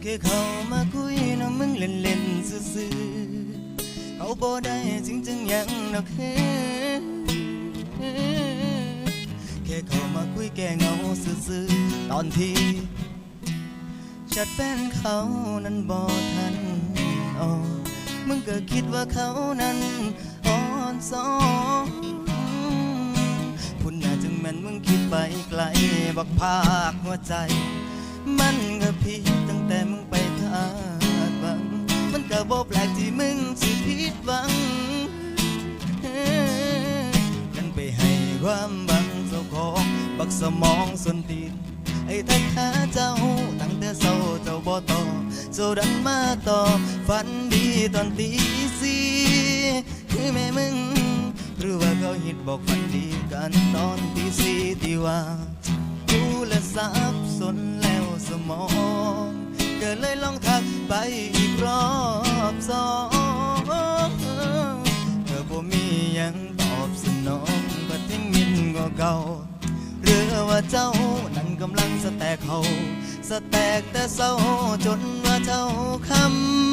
แค่เขามาคุยนะมึงเล่นเล่นๆซื่อๆเขาบ่ได้จริงจังยังดอกเฮ้แค่เขามาคุยแกเงาซื่อๆตอนที่ชัดแฟนเขานั้นบ่ทันอ๋อมึงก็คิดว่าเขานั้นอ่อนสอนคุณน่าจึงแม่นมึงคิดไปไกลบักภาคหัวใจ มันก็ผิด ความหวังเจ้าของ บักสมองส่วนตีนไอ้ทักหาเจ้าตั้งแต่เศร้าเจ้าบ่ตอบเจ้าดันมาตอบฝันดีตอนตีสี่คือแม่มึงหรือว่าเขาฮิตบอกฝันดีกันตอนตีสี่ที่ว่ากูและสับสนแล้วสมองก็เลยลองทักไปอีกรอบสอง ก็เก่าหรือว่าเจ้านั้นกำลังสแตกเขาสแตกแต่เศร้าจนว่าเจ้าค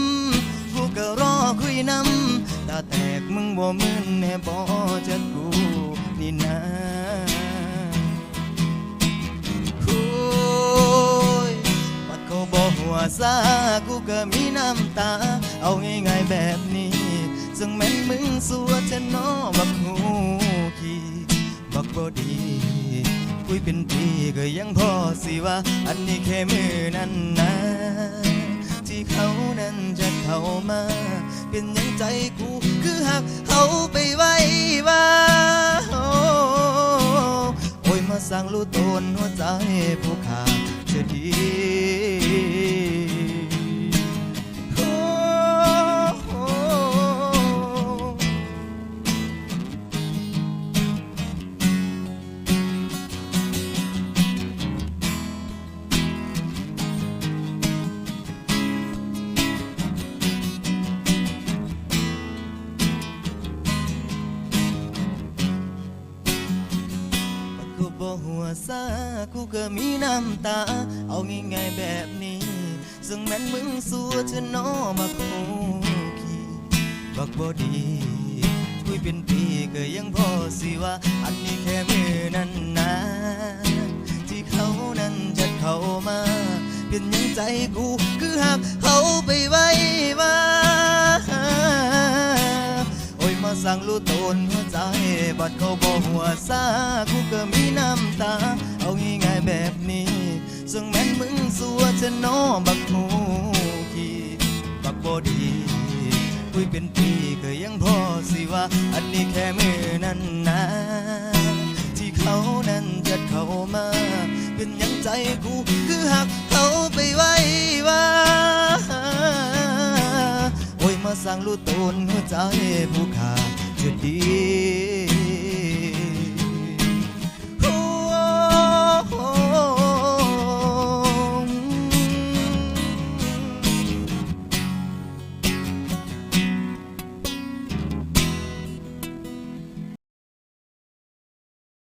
ำกูก็รอคุยนำตาแตกมึงบ่มึนแน่บ่จะกูนี่นะโอ้ยปัดเขาบอกหัวซากูก็มีน้ำตา เอาง่ายๆแบบนี้ซึ่งแม่นมึงสัวเทนอบักหูขี้ บักบอดี คุยเป็นปีก็ยังพอสิว่า อันนี้แค่มือนั้นนะที่เขานั้นจะเข้ามา เป็นยังใจกูคือหักเขาไปไว้ว่าโอ้ยมาสั่งรู้ตนหัวใจผู้ขาดเสียดี กูบ่หัวซากูก็มีน้ำตา เอาง่ายๆแบบนี้ ซึ่งแม่นมึงสัวจะนอมาคูขี้บักบ่ดี คุยเป็นปีก็ยังพอสิว่า อันนี้แค่มือนั้นนะที่เขานั้นจะเข้ามา เป็นยังใจกูคือหักเขาไปไว้ว่าโอ้ยมาสั่งรู้ตนหัว ใจบัดเขาบอกหัวซากูก็มีน้ำตา เอาง่ายๆแบบนี้ ซึ่งแม่นมึงสัวจะนอบักหูขี้บักบอดีคุยเป็นปีก็ยังพอสิว่า อันนี้แค่มือนั้นนะที่เขานั้นจะเข้ามา เป็นยังใจกูคือหักเขาไปไว้ว่าโอ้ยมาสั่งรู้ตนหัวใจผู้ขาด you did.